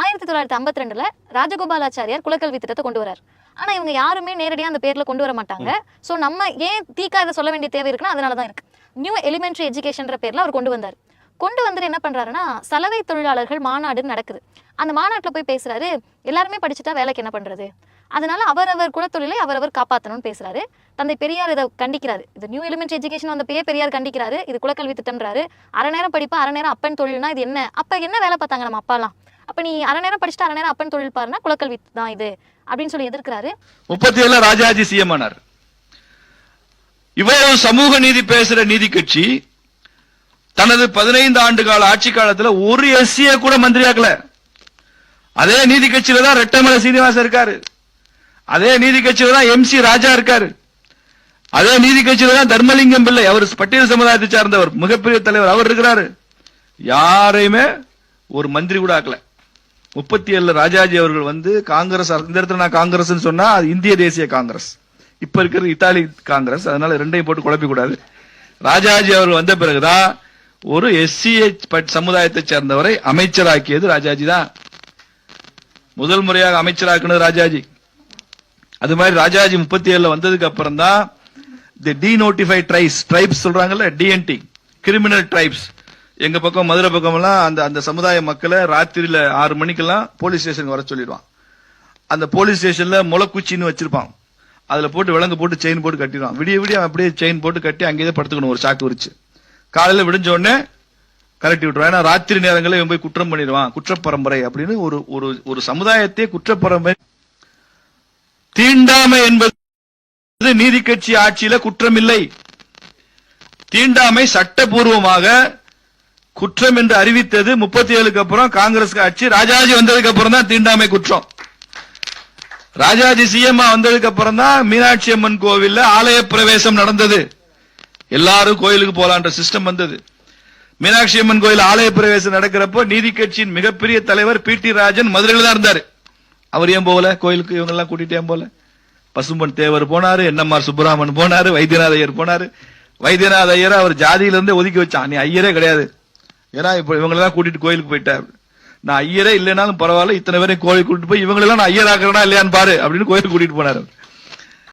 ஆயிரத்தி தொள்ளாயிரத்தி ஐம்பத்தி ரெண்டுல ராஜகோபாலாச்சாரியார் குலக்கல்வி திட்டத்தை கொண்டு வரார். ஆனா இவங்க யாருமே நேரடியா அந்த பேர்ல கொண்டு வர மாட்டாங்க. சோ நம்ம ஏன் தீக்கா இதை சொல்ல வேண்டிய தேவை இருக்குன்னா அதனால தான் இருக்கு. நியூ எலிமெண்டரி எஜுகேஷன்ற பேர்ல அவர் கொண்டு வந்தார். கொண்டு வந்துட்டு என்ன பண்றாருன்னா சலவை தொழிலாளர்கள் மாநாடு நடக்குது. அந்த மாநாட்டுல போய் பேசுறாரு எல்லாருமே படிச்சுட்டா வேலைக்கு என்ன பண்றது? அதனால அவரவர் குலத்தொழிலை அவரவர் காப்பாற்றணும்னு பேசுறாரு. தந்தை பெரியார் இதை கண்டிக்கிறாரு. இது நியூ எலிமெண்ட்ரி எஜுகேஷன் வந்தப்பயே பெரியார் கண்டிக்கிறாரு. இது குலக்கல்வி திட்டம்ன்றாரு. அரை நேரம் படிப்பு அரை நேரம் அப்பன் தொழில்னா இது என்ன? அப்ப என்ன வேலை பார்த்தாங்க நம்ம அப்பாலாம் அப்ப நீ அரை நேரம் படிச்சுட்டு அரை நேரம் அப்பன் தொழில் பாருன்னா குலக்கல்வி தான் இது அப்படின்னு சொல்லி எதிர்க்கிறாரு. முப்பத்தி ஏழுல ராஜாஜி சிஎம் ஆனார். இவ்வளவு சமூக நீதி பேசுற நீதி கட்சி தனது பதினைந்து ஆண்டு கால ஆட்சி காலத்துல ஒரு எஸ்சிய கூட மந்திரியாக்கல. அதே நீதி கட்சியில தான் ரெட்டமலை சீனிவாசன் இருக்காரு. அதே நீதி கட்சியில தான் எம் சி ராஜா இருக்காரு. அதே நீதி கட்சியில தான் தர்மலிங்கம் பிள்ளை அவர் பட்டியல் சமுதாயத்தை சார்ந்தவர் மிகப்பெரிய தலைவர் அவர் இருக்கிறாரு. யாரையுமே ஒரு மந்திரி கூட ஆக்கல. முப்பத்தி ஏழுல ராஜாஜி அவர்கள் வந்து காங்கிரஸ் இந்த இடத்துல நான் காங்கிரஸ் சொன்னா அது இந்திய தேசிய காங்கிரஸ். இப்ப இருக்கிறது இத்தாலி காங்கிரஸ் அதனால ரெண்டையும் போட்டு குழப்பிக் கூடாது ராஜாஜி அவர்கள் வந்த பிறகுதான் ஒரு எஸ்சி சமுதாயத்தை சேர்ந்தவரை அமைச்சராக்கியது ராஜாஜி தான். முதல் முறையாக அமைச்சராக்குனது ராஜாஜி. அது மாதிரி ராஜாஜி முப்பத்தி ஏழுல வந்ததுக்கு அப்புறம் தான் தி நோட்டிஃபை ட்ரைப்ஸ் ட்ரைப்ஸ் சொல்றாங்கல்ல டிஎன்டி கிரிமினல் ட்ரைப்ஸ் எங்க பக்கம் மதுரை பக்கம் எல்லாம் அந்த அந்த சமுதாய மக்களை ராத்திரியில ஆறு மணிக்கெல்லாம் போலீஸ் ஸ்டேஷனுக்கு வர சொல்லிடுவான். அந்த போலீஸ் ஸ்டேஷன்ல முளைக்குச்சின்னு வச்சிருப்பான். அதுல போட்டு விலங்கு போட்டு செயின் போட்டு கட்டிடுவான். விடிய விடிய அப்படியே செயின் போட்டு கட்டி அங்கேயே படுத்துக்கணும் ஒரு சாக்கு விரிச்சு. காலையில விடிஞ்ச உடனே கலட்டி விட்டுருவான். ஏன்னா ராத்திரி நேரங்களில் இவன் போய் குற்றம் பண்ணிடுவான். குற்றப்பரம்பரை அப்படின்னு ஒரு ஒரு ஒரு சமுதாயத்தை குற்றப்பரம்பரை. தீண்டாமை என்பது நீதி கட்சி ஆட்சியில குற்றம் இல்லை தீண்டாமை சட்டபூர்வமாக குற்றம் என்று அறிவித்தது முப்பத்தி ஏழுக்கு அப்புறம் காங்கிரஸ் ஆட்சி ராஜாஜி வந்ததுக்கு அப்புறம் தான் தீண்டாமை குற்றம். ராஜாஜி சிஎம் வந்ததுக்கு அப்புறம் தான் மீனாட்சி அம்மன் கோவில்ல ஆலய பிரவேசம் நடந்தது. எல்லாரும் கோயிலுக்கு போலான்ற சிஸ்டம் வந்தது. மீனாட்சி அம்மன் கோயில் ஆலய பிரவேசம் நடக்கிறப்போ நீதி கட்சியின் மிகப்பெரிய தலைவர் பி டி ராஜன் மதுரையில் தான் இருந்தார். அவர் ஏன் போகல? கோயிலுக்கு இவங்க எல்லாம் கூட்டிட்டு ஏன் போல? பசும்பன் தேவர் போனாரு என்எம்ஆர் சுப்பிரமணியன் போனாரு வைத்தியநாத ஐயர் போனாரு. வைத்தியநாத ஐயர் அவர் ஜாதியிலிருந்து ஒதுக்கி வச்சான். நீ ஐயரே கிடையாது. ஏன்னா இப்ப இவங்களெல்லாம் கூட்டிட்டு கோயிலுக்கு போயிட்டேன் நான் ஐயரே இல்லைனாலும் பரவாயில்ல இத்தனை பேரை கோயில் கூட்டிட்டு போய் இவங்களெல்லாம் நான் ஐயர் ஆக்குறேனா இல்லையான்னு பாரு அப்படின்னு கோயிலுக்கு கூட்டிட்டு போனாரு